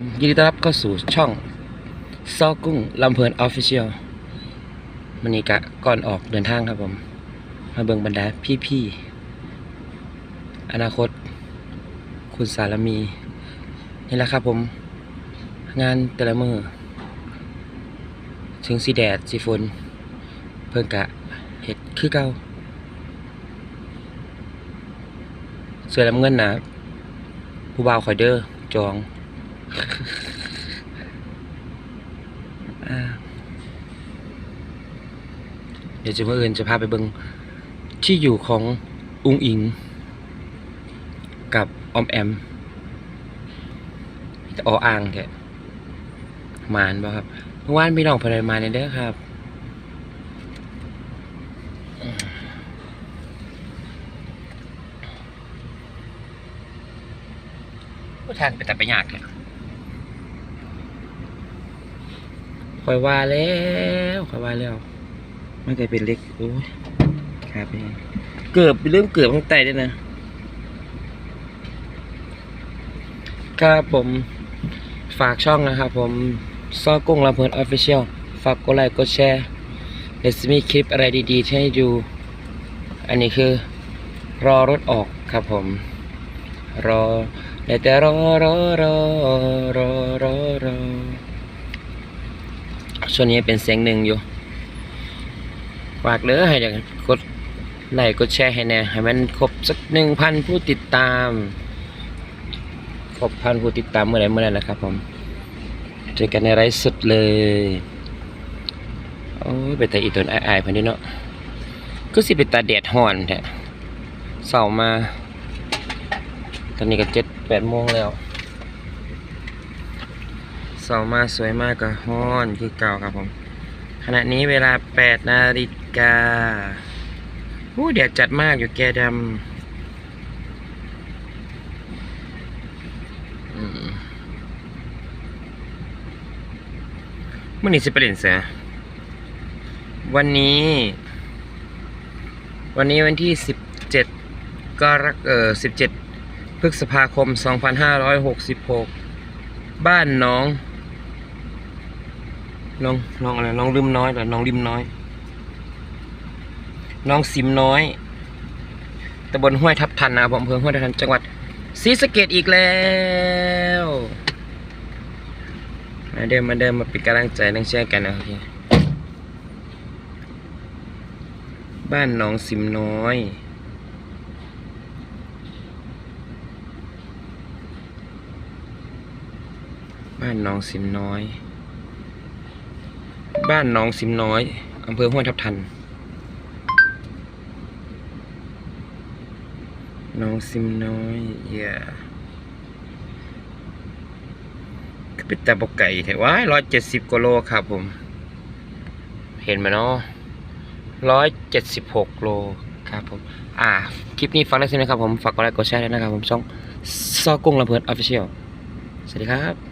ยินดีต้อนรับเข้าสู่ช่องซอกุ้งลำเพลินออฟฟิเชียลมันนี้กะก่อนออกเดินทางครับผม มาเบิงบรรดาพี่ๆ อนาคต คุณสารมี นี่แหละครับผม งานแต่ละมือ ถึงสีแดดสีฝน เพิ่งกะเห็ดคือเก่าเสื้อลำเงินนะผู้บ่าวคอยเดอร์จอง เดี๋ยวจะเมื่ออื่นจะพาไปเบิงที่อยู่ของอุงอิง กับออมแอมออ่างแท้มานบ่ครับเมื่อวานพี่น้องเพนมาในเด้อครับผู้ทางไปแต่ไปยากเลย คอยว่าแล้วคอยว่าแล้วไม่เคยเป็นเล็กโอ้ยครับพี่เกือบเริ่มเกือบข้างใต้ด้วยนะ ครับผมฝากช่องนะครับผมซอกุ้งลำเพลินออฟฟิเชียลฝากกดไลค์กดแชร์เดี๋ยวจะมีคลิปอะไรดีๆ ให้ดู อันนี้คือ รอรถออกครับผม รอแต่รอรอรอรอรอรอ ช่วงนี้เป็นเสียงหนึ่งอยู่ฝากเด้อให้เดียกดไลค์กดแชร์ให้แน่ให้มันครบสักหนึ่งพันผู้ติดตามครบพันผู้ติดตามเมื่อไรเมื่อไรนะครับผมเจอกันในไลฟ์สดเลยโอ้ยไปแต่อีตนอายๆพันนี้เนาะก็สิไปตาแดดห่อนแท้เสามา ตอนนี้ก็เจ็ดแปดโมงแล้ว เสามาสวยมากกับฮ้อนคือเก่าครับผม ขณะนี้เวลา 8 นาฬิกาอู้เดี๋ยวจัดมากอยู่แกดำมื่อนี้สิไปเล่นเสือวันนี้ วันนี้วันที่ 17กรกเออ17พฤษภาคม 2566 บ้านน้อง น้องน้องอะไรน้องริมน้อยเหรอน้องริมน้อย น้องสิมน้อยตำบลห้วยทับทันนะครับอำเภอห้วยทับทันจังหวัดศรีสะเกดอีกแล้วมาเดิมมาเดิมมาเป็นกำลังใจนั่งเชื่อกันนะโอเคบ้านน้องสิมน้อย บ้านน้องสิมน้อย บ้านน้องสิมน้อยอำเภอห้วยทับทันน้องสิมน้อยเย่ก็เป็นตาบกไก่แถวว่าร้อยเจ็ดสิบกิโลครับผม เห็นไหมเนาะร้อยเจ็ดสิบหกโลครับผม อ่า คลิปนี้ฟังได้ใช่ไหมครับผม ฝากกดไลค์กดแชร์ด้วยนะครับผมช่องซอกุ้งลำเพลินออฟฟิเชียล สวัสดีครับ